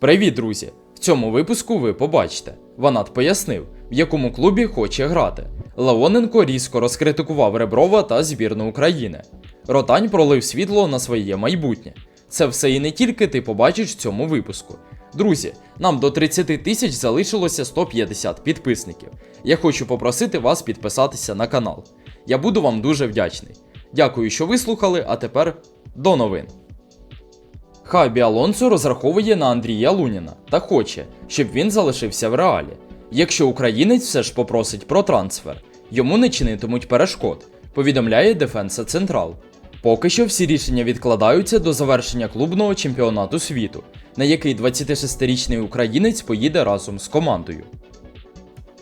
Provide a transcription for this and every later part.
Привіт, друзі! В цьому випуску ви побачите. Ванат пояснив, в якому клубі хоче грати. Леоненко різко розкритикував Реброва та збірну України. Ротань пролив світло на своє майбутнє. Це все і не тільки ти побачиш в цьому випуску. Друзі, нам до 30 тисяч залишилося 150 підписників. Я хочу попросити вас підписатися на канал. Я буду вам дуже вдячний. Дякую, що вислухали, а тепер до новин. Хабі Алонсо розраховує на Андрія Луніна та хоче, щоб він залишився в реалі. Якщо українець все ж попросить про трансфер, йому не чинитимуть перешкод, повідомляє Дефенса Централ. Поки що всі рішення відкладаються до завершення клубного чемпіонату світу, на який 26-річний українець поїде разом з командою.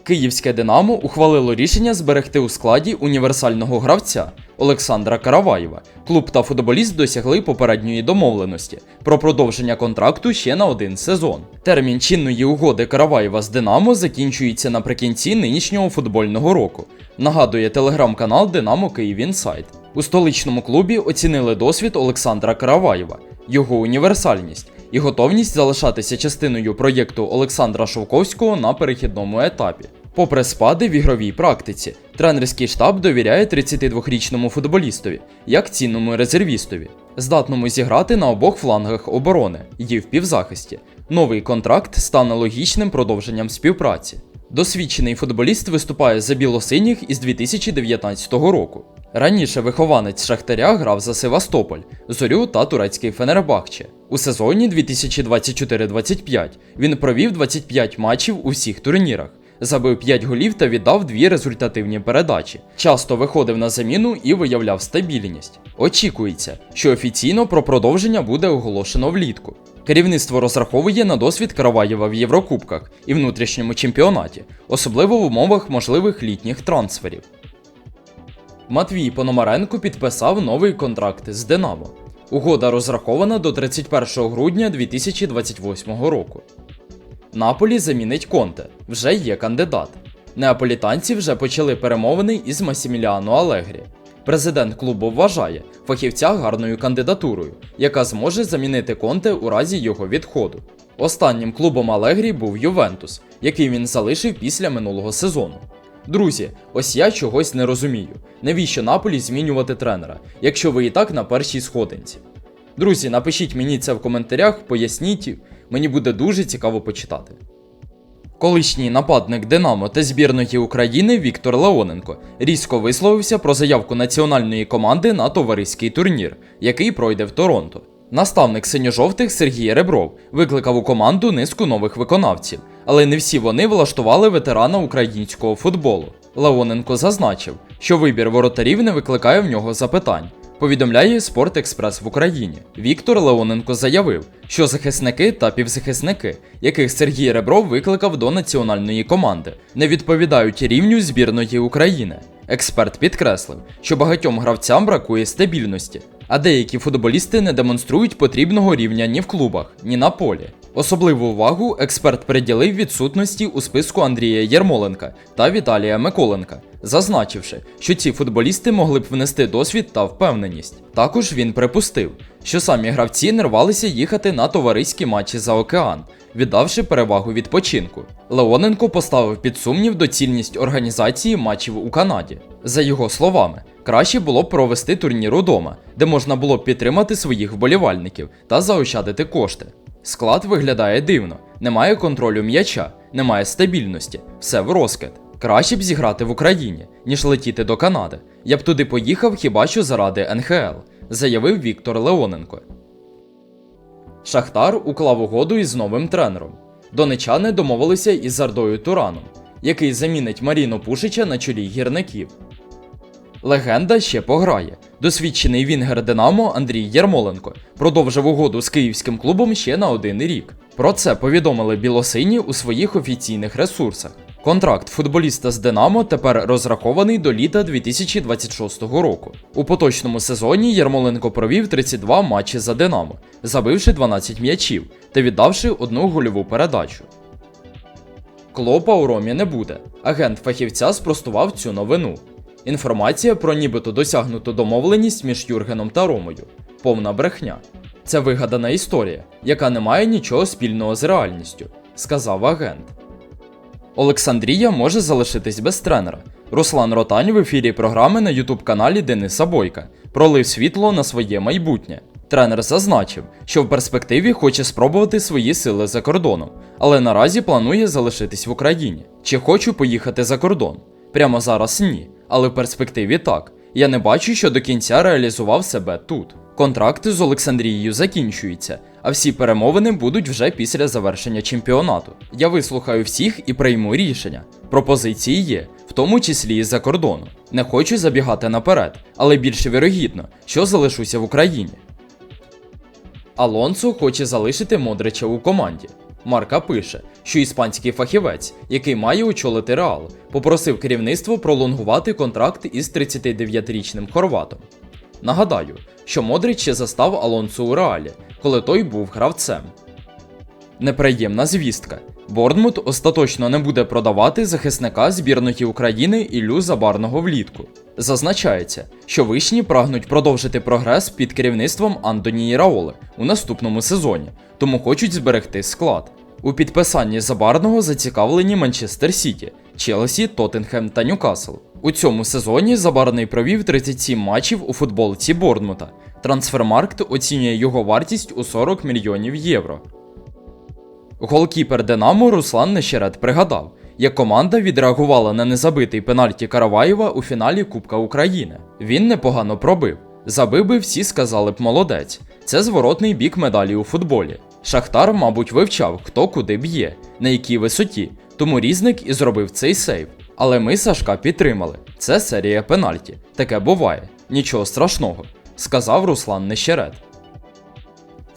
Київське Динамо ухвалило рішення зберегти у складі універсального гравця Олександра Караваєва. Клуб та футболіст досягли попередньої домовленості про продовження контракту ще на один сезон. Термін чинної угоди Караваєва з Динамо закінчується наприкінці нинішнього футбольного року. Нагадує телеграм-канал Динамо Київ Інсайт. У столичному клубі оцінили досвід Олександра Караваєва, його універсальність і готовність залишатися частиною проєкту Олександра Шовковського на перехідному етапі. Попри спади в ігровій практиці, тренерський штаб довіряє 32-річному футболістові як цінному резервістові, здатному зіграти на обох флангах оборони і в півзахисті. Новий контракт стане логічним продовженням співпраці. Досвідчений футболіст виступає за білосиніх із 2019 року. Раніше вихованець Шахтаря грав за Севастополь, Зорю та турецький Фенербахче. У сезоні 2024-25 він провів 25 матчів у всіх турнірах, забив 5 голів та віддав дві результативні передачі. Часто виходив на заміну і виявляв стабільність. Очікується, що офіційно про продовження буде оголошено влітку. Керівництво розраховує на досвід Караваєва в Єврокубках і внутрішньому чемпіонаті, особливо в умовах можливих літніх трансферів. Матвій Пономаренко підписав новий контракт з Динамо. Угода розрахована до 31 грудня 2028 року. Наполі замінить Конте, вже є кандидат. Неаполітанці вже почали перемовини із Масіміліано Алегрі. Президент клубу вважає фахівця гарною кандидатурою, яка зможе замінити Конте у разі його відходу. Останнім клубом Алегрі був Ювентус, який він залишив після минулого сезону. Друзі, ось я чогось не розумію. Навіщо Наполі змінювати тренера, якщо ви і так на першій сходинці? Друзі, напишіть мені це в коментарях, поясніть, мені буде дуже цікаво почитати. Колишній нападник Динамо та збірної України Віктор Леоненко різко висловився про заявку національної команди на товариський турнір, який пройде в Торонто. Наставник синьо-жовтих Сергій Ребров викликав у команду низку нових виконавців, але не всі вони влаштували ветерана українського футболу. Леоненко зазначив, що вибір воротарів не викликає в нього запитань. Повідомляє Спорт Експрес в Україні. Віктор Леоненко заявив, що захисники та півзахисники, яких Сергій Ребров викликав до національної команди, не відповідають рівню збірної України. Експерт підкреслив, що багатьом гравцям бракує стабільності, а деякі футболісти не демонструють потрібного рівня ні в клубах, ні на полі. Особливу увагу експерт приділив відсутності у списку Андрія Єрмоленка та Віталія Миколенка, зазначивши, що ці футболісти могли б внести досвід та впевненість. Також він припустив, що самі гравці не рвалися їхати на товариські матчі за океан, віддавши перевагу відпочинку. Леоненко поставив під сумнів доцільність організації матчів у Канаді. За його словами, краще було б провести турнір удома, де можна було б підтримати своїх вболівальників та заощадити кошти. Склад виглядає дивно, немає контролю м'яча, немає стабільності, все в розкид. Краще б зіграти в Україні, ніж летіти до Канади. Я б туди поїхав хіба що заради НХЛ, заявив Віктор Леоненко. Шахтар уклав угоду із новим тренером. Донечани домовилися із Зардою Тураном, який замінить Маріно Пушича на чолі гірників. Легенда ще пограє. Досвідчений Вінгер Динамо Андрій Єрмоленко продовжив угоду з київським клубом ще на один рік. Про це повідомили білосині у своїх офіційних ресурсах. Контракт футболіста з Динамо тепер розрахований до літа 2026 року. У поточному сезоні Єрмоленко провів 32 матчі за Динамо, забивши 12 м'ячів та віддавши одну гольову передачу. Клопа у Ромі не буде. Агент фахівця спростував цю новину. Інформація про нібито досягнуту домовленість між Юргеном та Ромою. Повна брехня. Це вигадана історія, яка не має нічого спільного з реальністю, сказав агент. Олександрія може залишитись без тренера. Руслан Ротань в ефірі програми на ютуб-каналі Дениса Бойка пролив світло на своє майбутнє. Тренер зазначив, що в перспективі хоче спробувати свої сили за кордоном, але наразі планує залишитись в Україні. Чи хочу поїхати за кордон? Прямо зараз ні, але в перспективі так. Я не бачу, що до кінця реалізував себе тут. Контракт з Олександрією закінчується, а всі перемовини будуть вже після завершення чемпіонату. Я вислухаю всіх і прийму рішення. Пропозиції є, в тому числі і за кордону. Не хочу забігати наперед, але більше вірогідно, що залишуся в Україні. Алонсо хоче залишити Модрича у команді. Марка пише, що іспанський фахівець, який має очолити Реал, попросив керівництво пролонгувати контракт із 39-річним хорватом. Нагадаю, що Модрич ще застав Алонсо у Реалі, коли той був гравцем. Неприємна звістка. Борнмут остаточно не буде продавати захисника збірної України Іллю Забарного влітку. Зазначається, що вишні прагнуть продовжити прогрес під керівництвом Антонії Раоли у наступному сезоні, тому хочуть зберегти склад. У підписанні Забарного зацікавлені Манчестер Сіті, Челсі, Тоттенхем та Ньюкасл. У цьому сезоні Забарний провів 37 матчів у футболці Борнмута. Трансфермаркт оцінює його вартість у 40 мільйонів євро. Голкіпер Динамо Руслан Нещерет пригадав, як команда відреагувала на незабитий пенальті Караваєва у фіналі Кубка України. Він непогано пробив. Забив би всі сказали б молодець. Це зворотний бік медалі у футболі. Шахтар, мабуть, вивчав, хто куди б'є, на якій висоті, тому різник і зробив цей сейв. Але ми Сашка підтримали. Це серія пенальті. Таке буває. Нічого страшного, сказав Руслан Нещерет.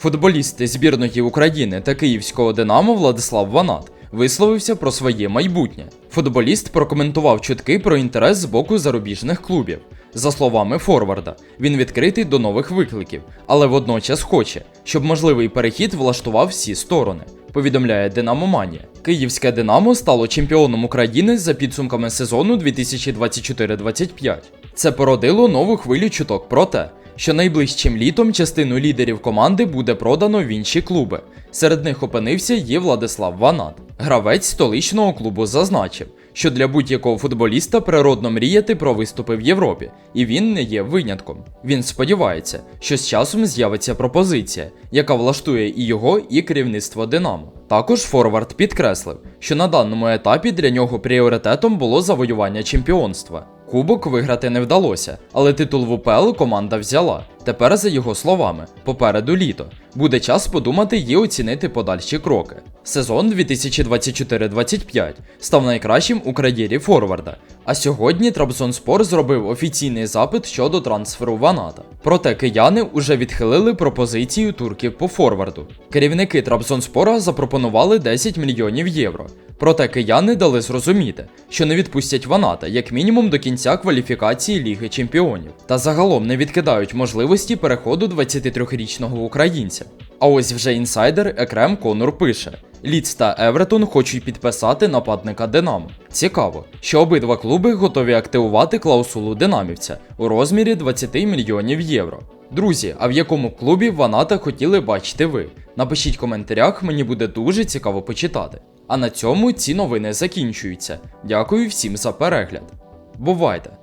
Футболіст збірної України та київського Динамо Владислав Ванат висловився про своє майбутнє. Футболіст прокоментував чутки про інтерес з боку зарубіжних клубів. За словами Форварда, він відкритий до нових викликів, але водночас хоче, щоб можливий перехід влаштував всі сторони. Повідомляє Динамо Манія. Київське Динамо стало чемпіоном України за підсумками сезону 2024-25. Це породило нову хвилю чуток про те, що найближчим літом частину лідерів команди буде продано в інші клуби. Серед них опинився є Владислав Ванат. Гравець столичного клубу зазначив, що для будь-якого футболіста природно мріяти про виступи в Європі, і він не є винятком. Він сподівається, що з часом з'явиться пропозиція, яка влаштує і його, і керівництво Динамо. Також Форвард підкреслив, що на даному етапі для нього пріоритетом було завоювання чемпіонства. Кубок виграти не вдалося, але титул в УПЛ команда взяла. Тепер, за його словами, попереду літо. Буде час подумати і оцінити подальші кроки. Сезон 2024-25 став найкращим у кар'єрі Форварда. А сьогодні Трабзонспор зробив офіційний запит щодо трансферу Ваната. Проте кияни уже відхилили пропозицію турків по форварду. Керівники Трабзонспора запропонували 10 мільйонів євро. Проте кияни дали зрозуміти, що не відпустять Ваната як мінімум до кінця кваліфікації Ліги Чемпіонів, та загалом не відкидають можливості переходу 23-річного українця. А ось вже інсайдер Екрем Конур пише: Ліц та Евертон хочуть підписати нападника Динамо. Цікаво, що обидва клуби готові активувати клаусулу динамівця у розмірі 20 мільйонів євро. Друзі, а в якому клубі Ваната хотіли бачити ви? Напишіть в коментарях, мені буде дуже цікаво почитати. А на цьому ці новини закінчуються. Дякую всім за перегляд. Бувайте!